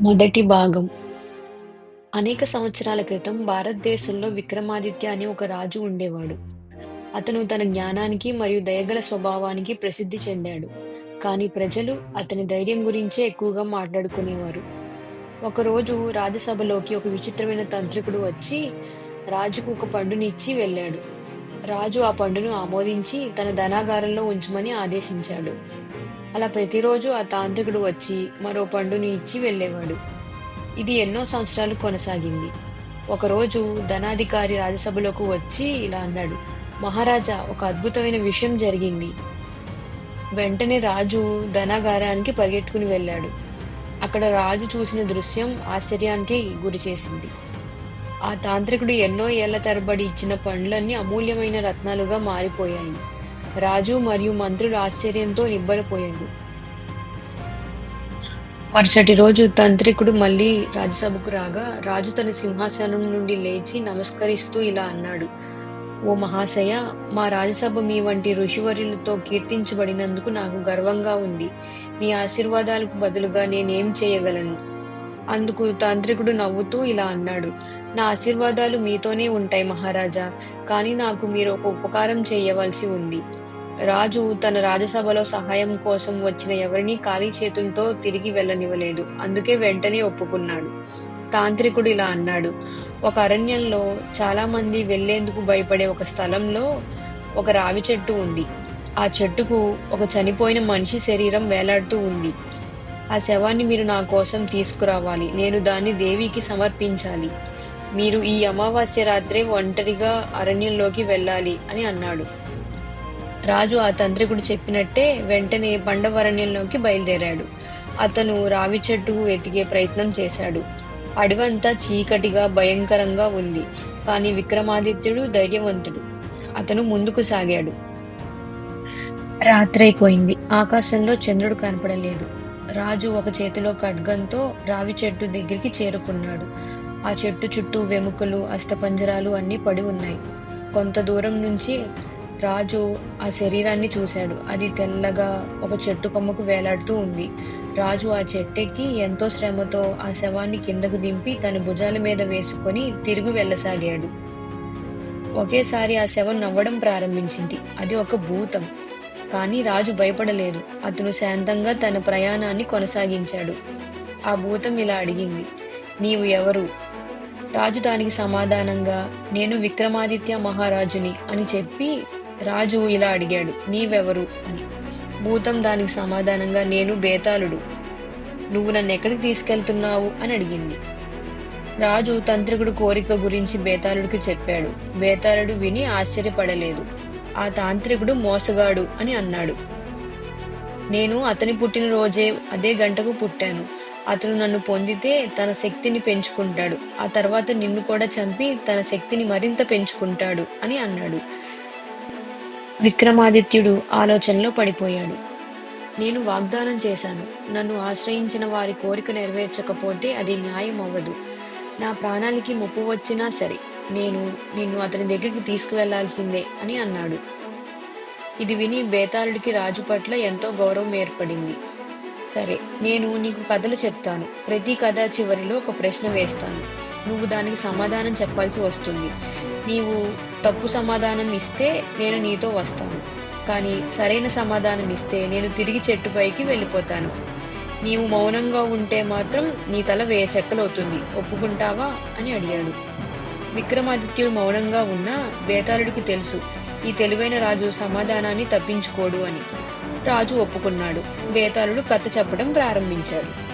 మొదటి భాగం అనేక సంవత్సరాల క్రితం భారతదేశంలో విక్రమాదిత్య అనే ఒక రాజు ఉండేవాడు. అతను తన జ్ఞానానికి మరియు దయగల స్వభావానికి ప్రసిద్ధి చెందాడు. కానీ ప్రజలు అతని ధైర్యం గురించే ఎక్కువగా మాట్లాడుకునేవారు. ఒకరోజు రాజసభలోకి ఒక విచిత్రమైన తంత్రికుడు వచ్చి రాజుకు ఒక పండునిచ్చి వెళ్ళాడు. రాజు ఆ పండును ఆమోదించి తన ధనాగారంలో ఉంచమని ఆదేశించాడు. అలా ప్రతిరోజు ఆ తాంత్రికుడు వచ్చి మరో పండుని ఇచ్చి వెళ్ళేవాడు. ఇది ఎన్నో సంవత్సరాలు కొనసాగింది. ఒకరోజు ధనాధికారి రాజసభలోకి వచ్చి ఇలా అన్నాడు, మహారాజా ఒక అద్భుతమైన విషయం జరిగింది. వెంటనే రాజు ధనాగారానికి పరిగెట్టుకుని వెళ్ళాడు. అక్కడ రాజు చూసిన దృశ్యం ఆశ్చర్యానికి గురి చేసింది ఆ తాంత్రికుడు ఎన్నో ఏళ్ళ తరబడి ఇచ్చిన పండ్లన్నీ అమూల్యమైన రత్నాలుగా మారిపోయాయి. రాజు మరియు మంత్రులు ఆశ్చర్యంతో నిబ్బరపోయాడు. మరుసటి రోజు తంత్రికుడు మళ్ళీ రాజ్యసభకు రాగా రాజు తన సింహాసనం నుండి లేచి నమస్కరిస్తూ ఇలా అన్నాడు ఓ మహాశయ మా రాజ్యసభ మీ వంటి ఋషివర్యులతో కీర్తించబడినందుకు నాకు గర్వంగా ఉంది. మీ ఆశీర్వాదాలకు బదులుగా నేనేం చేయగలను అందుకు తాంత్రికుడు నవ్వుతూ ఇలా అన్నాడు నా ఆశీర్వాదాలు మీతోనే ఉంటాయి మహారాజా కానీ నాకు మీరు ఒక ఉపకారం చేయవలసి ఉంది. రాజు తన రాజసభలో సహాయం కోసం వచ్చిన ఎవరినీ ఖాళీ చేతులతో తిరిగి వెళ్ళనివ్వలేదు. అందుకే వెంటనే ఒప్పుకున్నాడు. తాంత్రికుడు ఇలా అన్నాడు. ఒక అరణ్యంలో చాలా మంది వెళ్ళేందుకు భయపడే ఒక స్థలంలో ఒక రావి చెట్టు ఉంది. ఆ చెట్టుకు ఒక చనిపోయిన మనిషి శరీరం వేలాడుతూ ఉంది. ఆ శవాన్ని మీరు నా కోసం తీసుకురావాలి. నేను దాన్ని దేవికి సమర్పించాలి. మీరు ఈ అమావాస్య రాత్రే ఒంటరిగా అరణ్యంలోకి వెళ్ళాలి అని అన్నాడు. రాజు ఆ తంత్రికుడు చెప్పినట్టే వెంటనే బండవరణ్యంలోకి బయలుదేరాడు. అతను రావి చెట్టు వెతికే ప్రయత్నం చేశాడు. అడవంతా చీకటిగా భయంకరంగా ఉంది. కానీ విక్రమాదిత్యుడు ధైర్యవంతుడు. అతను ముందుకు సాగాడు. రాత్రైపోయింది. ఆకాశంలో చంద్రుడు కనపడలేదు. రాజు ఒక చేతిలో ఖడ్గంతో రావి చెట్టు దగ్గరికి చేరుకున్నాడు. ఆ చెట్టు చుట్టూ వెముకలు అస్తపంజరాలు అన్నీ పడి ఉన్నాయి. కొంత దూరం నుంచి రాజు ఆ శరీరాన్ని చూశాడు. అది తెల్లగా ఒక చెట్టు కొమ్మకు వేలాడుతూ ఉంది. రాజు ఆ చెట్టెక్కి ఎంతో శ్రమతో ఆ శవాన్ని కిందకు దింపి తన భుజాల మీద వేసుకొని తిరుగు వెళ్ళసాగాడు. ఒకేసారి ఆ శవం నవ్వడం ప్రారంభించింది. అది ఒక భూతం. కానీ రాజు భయపడలేదు. అతను శాంతంగా తన ప్రయాణాన్ని కొనసాగించాడు. ఆ భూతం ఇలా అడిగింది. నీవు ఎవరు? రాజు దానికి సమాధానంగా నేను విక్రమాదిత్య మహారాజుని అని చెప్పి రాజు ఇలా అడిగాడు నీవెవరు? అని. భూతం దానికి సమాధానంగా నేను బేతాళుడు. నువ్వు నన్ను ఎక్కడికి తీసుకెళ్తున్నావు? అని అడిగింది. రాజు తంత్రికుడు కోరిక గురించి బేతాళుడికి చెప్పాడు. బేతాళుడు విని ఆశ్చర్యపడలేదు. ఆ తాంత్రికుడు మోసగాడు అని అన్నాడు. నేను అతని పుట్టినరోజే అదే గంటకు పుట్టాను. అతను నన్ను పొందితే తన శక్తిని పెంచుకుంటాడు. ఆ తర్వాత నిన్ను కూడా చంపి తన శక్తిని మరింత పెంచుకుంటాడు అని అన్నాడు. విక్రమాదిత్యుడు ఆలోచనలో పడిపోయాడు. నేను వాగ్దానం చేశాను. నన్ను ఆశ్రయించిన వారి కోరిక నెరవేర్చకపోతే అది న్యాయం అవ్వదు. నా ప్రాణానికి ముప్పు వచ్చినా సరే నేను నిన్ను అతని దగ్గరికి తీసుకువెళ్ళాల్సిందే అని అన్నాడు. ఇది విని బేతాళుడికి రాజు పట్ల ఎంతో గౌరవం ఏర్పడింది. సరే నేను నీకు కథలు చెప్తాను. ప్రతి కథ చివరిలో ఒక ప్రశ్న వేస్తాను. నువ్వు దానికి సమాధానం చెప్పాల్సి వస్తుంది. నీవు తప్పు సమాధానం ఇస్తే నేను నీతో వస్తాను. కానీ సరైన సమాధానం ఇస్తే నేను తిరిగి చెట్టుపైకి వెళ్ళిపోతాను. నీవు మౌనంగా ఉంటే మాత్రం నీ తల వేయ చెక్కలవుతుంది. ఒప్పుకుంటావా? అని అడిగాడు. విక్రమాదిత్యుడు మౌనంగా ఉన్నా బేతాళుడికి తెలుసు ఈ తెలివైన రాజు సమాధానాన్ని తప్పించుకోడు అని. రాజు ఒప్పుకున్నాడు. బేతాళుడు కథ చెప్పడం ప్రారంభించాడు.